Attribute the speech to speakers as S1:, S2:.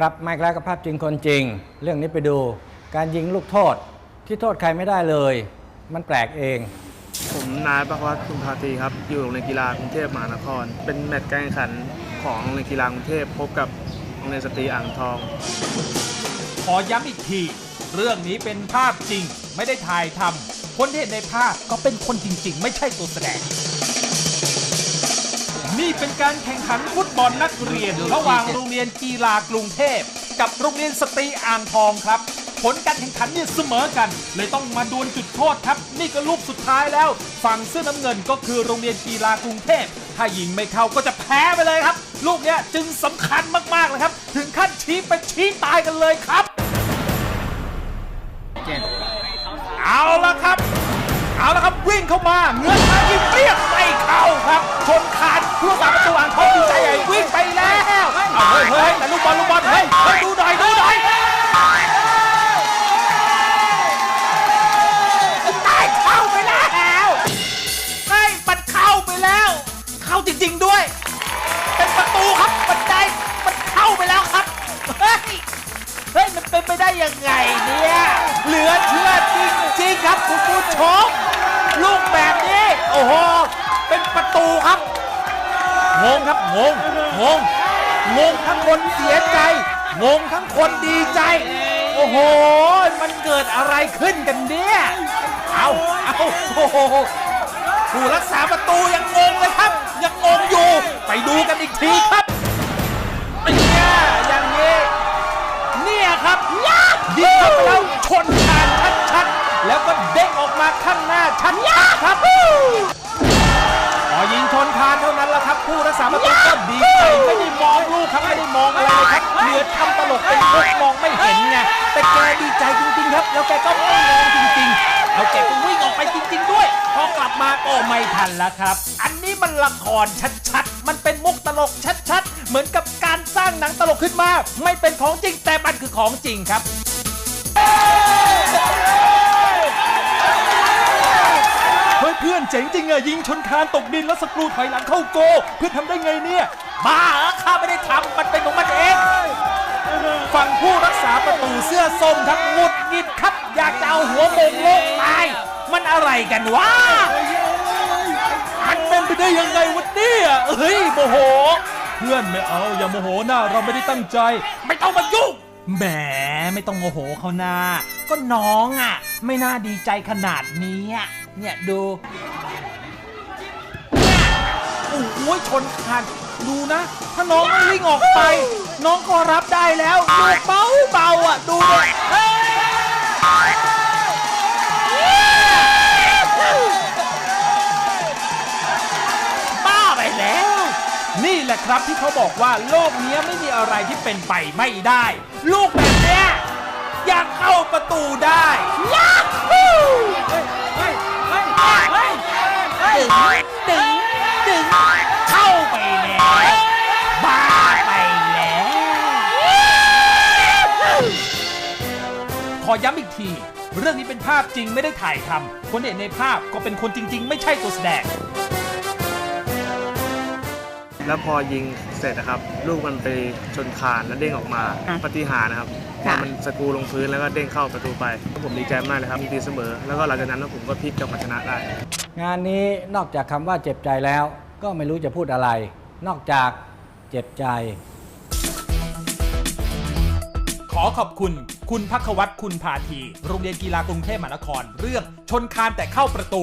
S1: กลับมาอีกแล้วกับภาพจริงคนจริง เรื่องนี้ไปดู การยิงลูกโทษที่โทษใครไม่ได้เลย มันแปลกเอง
S2: ผมนายประวัติคุณพาธีครับ อยู่โรงเรียนกีฬากรุงเทพมหานคร เป็นแมตช์การแข่งขันของโรงเรียนกีฬากรุงเทพพบกับโรงเรียนสตรีอ่างทอง
S3: ขอย้ำอีกที เรื่องนี้เป็นภาพจริงไม่ได้ถ่ายทำคนที่เห็นในภาพก็เป็นคนจริง ๆ ไม่ใช่ตัวแสดง นี่เป็นการแข่งขันฟุตบอลนักเรียน ระหว่างโรงเรียนกีฬากรุงเทพ กับโรงเรียนสตรีอ่างทองครับ ผลการแข่งขันเนี่ยเสมอกัน เลยต้องมาดวลจุดโทษครับ นี่ก็ลูกสุดท้ายแล้ว ฝั่งเสื้อน้ำเงินก็คือโรงเรียนกีฬากรุงเทพ ถ้ายิงไม่เข้าก็จะแพ้ไปเลยครับ ลูกเนี้ยจึงสำคัญมากๆเลยครับ ถึงขั้นชี้เป็นชี้ตายกันเลยครับ เอาละครับ เอาละครับวิ่งเข้ามาเงื้อทางยิงเปรี้ยง จริง ๆ ด้วย เป็นประตูครับมันไดมันเข้าไปแล้วครับ เฮ้ย เฮ้ย มันเป็นไปได้ยังไงเนี่ย เหลือเชื่อจริงๆครับคุณผู้ชม ลูกแบบนี้ โอ้โห เป็นประตูครับ งงครับ งง งง งงทั้งคนเสียใจ งงทั้งคนดีใจ โอ้โห มันเกิดอะไรขึ้นกันเนี่ย เอา เอา โอ้โหผู้รักษาประตูยังงงเลยครับยัง อีกทีครับเนี่ยอย่างนี้ เนี่ยครับยิงเข้าไปแล้วชนคานชัดๆ แล้วก็เด้งออกมาข้างหน้าชัดๆครับพอยิงชนคานเท่านั้นละครับ ผู้รักษาประตูก็ดีใจไม่ได้มองลูกครับไม่ได้มองอะไรครับเหลือทำตลกเป็นมุกมองไม่เห็นไงแต่แกดีใจจริงๆครับ แล้วแกก็ไม่มองจริงๆแล้วแกก็วิ่งออกไปจริง ๆ ด้วยพอกลับมาก็ไม่ทันแล้วครับ อันนี้มันละครชัดๆ มันเป็นมุ ลกชัดๆ เหมือนกับการสร้างหนังตลกขึ้นมา ไม่เป็นของจริงแต่มันคือของจริงครับเฮ้ยเพื่อนเจ๋งจริงอะยิงชนคานตกดินแล้วสกรูถอยหลังเข้าโก เพื่อนทำได้ไงเนี่ย บ้าเหรอข้าไม่ได้ทำมันเป็นของมันเอง ฝั่งผู้รักษาประตูเสื้อส้มครับหงุดหงิดครับ อยากจะเอาหัวโมงโลกตาย มันอะไรกันวะมันเป็น ได้ยังไงวะเนี่ยเฮ้ยโมโห เพื่อนไม่เอาอย่าโมโหหน้าเราไม่ได้ตั้งใจ ไม่ต้องมายุ่งแหมไม่ต้องโมโหเขานาก็น้องอะ ไม่น่าดีใจขนาดนี้อะเนี่ยดูโอ้โหชนขาดดูนะ ถ้าน้องไม่วิ่งออกไป น้องก็รับได้แล้วดูเบาเบาอะดูเลย นี่แหละครับที่เขาบอกว่าโลกนี้ไม่มีอะไรที่เป็นไปไม่ได้ ลูกแบบเนี้ยอยากเข้าประตูได้ยาฮูเฮ้ยเฮ้ยเฮ้ยเฮ้ยเฮ้ยดึงดึงเข้าไปแล้วบ้าไปแล้วขอย้ำอีกที เรื่องนี้เป็นภาพจริงไม่ได้ถ่ายทำคนเห็นในภาพก็เป็นคนจริง ๆ ไม่ใช่ตัวแสดง
S2: แล้วพอยิงเสร็จนะครับ ลูกมันไปชนคานแล้วเด้งออกมาปฏิหารย์นะครับพอมันสกรูลงพื้นแล้วก็เด้งเข้าประตูไปผมดีใจมากเลยครับมีตีเสมอ แล้วก็หลังจากนั้นผมก็พลิกกลับมาชนะได้
S1: งานนี้นอกจากคำว่าเจ็บใจแล้ว ก็ไม่รู้จะพูดอะไร นอกจากเจ็บใจ
S3: ขอขอบคุณ คุณพักวัตรคุณพาทีโรงเรียนกีฬากรุงเทพมหานคร เรื่องชนคานแต่เข้าประตู